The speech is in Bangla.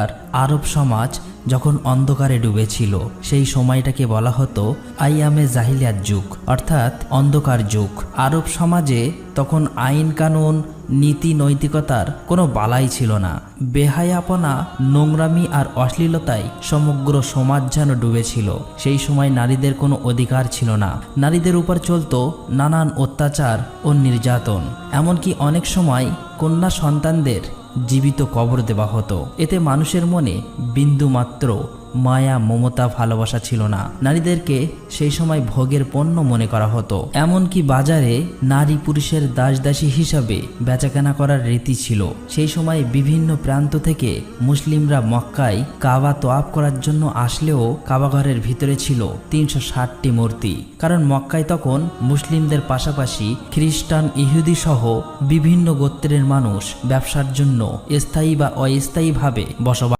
আর আরব সমাজ যখন অন্ধকারে ডুবেছিল, সেই সময়টাকে বলা হতো আইয়ামে জাহিলিয়াত যুগ, অর্থাৎ অন্ধকার যুগ। আরব সমাজে তখন আইন কানুন, নীতি নৈতিকতার কোনো বালাই ছিল না। বেহায়াপনা, নোংরামি আর অশ্লীলতায় সমগ্র সমাজ যেন ডুবেছিল। সেই সময় নারীদের কোনো অধিকার ছিল না। নারীদের উপর চলতো নানান অত্যাচার ও নির্যাতন। এমনকি অনেক সময় কন্যা সন্তানদের জীবিত কবর দেওয়া হতো। এতে মানুষের মনে বিন্দু মাত্র মায়া, মমতা, ভালোবাসা ছিল না। নারীদেরকে সেই সময় ভোগের পণ্য মনে করা হতো। এমনকি বাজারে নারী পুরুষের দাসদাসী হিসাবে বেচাকেনা করার রীতি ছিল। সেই সময় বিভিন্ন প্রান্ত থেকে মুসলিমরা মক্কায় কাবা তোয়াব করার জন্য আসলেও কাবাঘরের ভিতরে ছিল তিনশো ষাটটি মূর্তি। কারণ মক্কায় তখন মুসলিমদের পাশাপাশি খ্রিস্টান, ইহুদি সহ বিভিন্ন গোত্রের মানুষ ব্যবসার জন্য স্থায়ী বা অস্থায়ীভাবে বসবাস